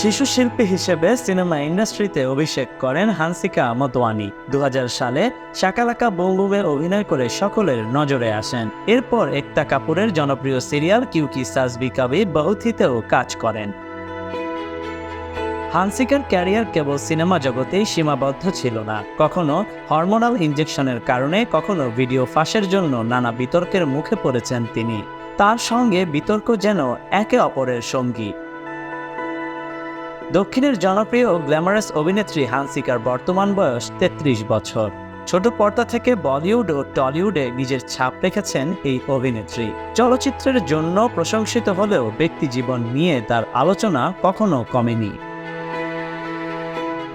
শিশু শিল্পী হিসেবে সিনেমা ইন্ডাস্ট্রিতে অভিষেক করেন হানসিকা মতোয়ানি দু হাজার সালে শাকালাকা বুমবুমে অভিনয় করে সকলের নজরে আসেন। এরপর একতা কাপুরের জনপ্রিয় সিরিয়াল কিউকি সাজবি কাবি বহুথিতেও কাজ করেন। হানসিকার ক্যারিয়ার কেবল সিনেমা জগতেই সীমাবদ্ধ ছিল না। কখনো হরমোনাল ইনজেকশনের কারণে, কখনো ভিডিও ফাঁসের জন্য নানা বিতর্কের মুখে পড়েছেন তিনি। তার সঙ্গে বিতর্ক যেন একে অপরের সঙ্গী। দক্ষিণের জনপ্রিয় গ্ল্যামারাস অভিনেত্রী হানসিকার বর্তমান বয়স তেত্রিশ বছর। ছোট পর্দা থেকে বলিউড ও টলিউডে নিজের ছাপ রেখেছেন এই অভিনেত্রী। চলচ্চিত্রের জন্য প্রশংসিত হলেও ব্যক্তিজীবন নিয়ে তার আলোচনা কখনো কমেনি।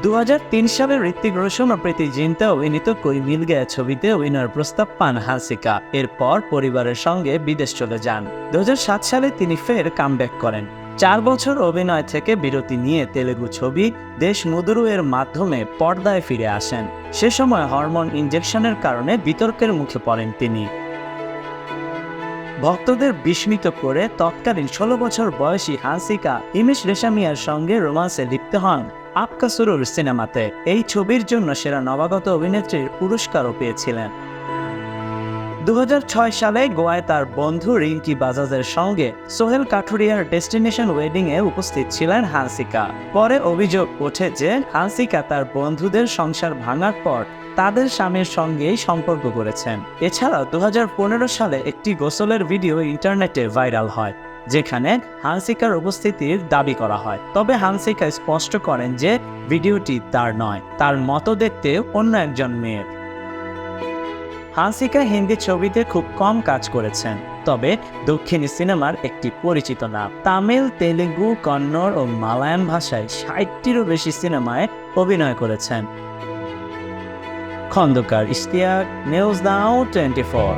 দু হাজার তিন সালে ঋত্বিক রোশন ও প্রীতি জিন্তা অভিনীত কই মিল গয়া ছবিতে অভিনয়ের প্রস্তাব পান হাসিকা এরপর পরিবারের সঙ্গে বিদেশ চলে যান। দু হাজার সাত সালে তিনি ফের কামব্যাক করেন। চার বছর অভিনয় থেকে বিরতি নিয়ে তেলেগু ছবি দেশ মুদুরু এর মাধ্যমে পর্দায় ফিরে আসেন। সে সময় হরমোন ইনজেকশনের কারণে বিতর্কের মুখে পড়েন তিনি। ভক্তদের বিস্মিত করে তৎকালীন ষোলো বছর বয়সী হাসিকা হিমেশ রেশামিয়ার সঙ্গে রোমান্সে লিপ্ত হন আপকা সুরুর সিনেমাতে। এই ছবির জন্য সেরা নবাগত অভিনেত্রীর পুরস্কারও পেয়েছিলেন। দু হাজার ছয় সালে গোয়ায় তার বন্ধু রিঙ্কি বাজাজের সঙ্গে সোহেল কাঠুরিয়ার ডেস্টিনেশন ওয়েডিংয়ে উপস্থিত ছিলেন হানসিকা। পরে অভিযোগ ওঠে যে হানসিকা তার বন্ধুদের সংসার ভাঙার পর তাদের স্বামীর সঙ্গেই সম্পর্ক করেছেন। এছাড়াও দু সালে একটি গোসলের ভিডিও ইন্টারনেটে ভাইরাল হয়, যেখানে হানসিকার উপস্থিতির দাবি করা হয়। তবে হানসিকা স্পষ্ট করেন যে ভিডিওটি তার নয়, তার মতো দেখতে অন্য একজন মেয়ের। হানসিকা হিন্দি ছবিতে খুব কম কাজ করেছেন, তবে দক্ষিণী সিনেমার একটি পরিচিত নাম। তামিল, তেলেগু, কন্নড় ও মালায়ান ভাষায় ষাটটিরও বেশি সিনেমায় অভিনয় করেছেন। Khandakar, Ishtiaq news now twenty four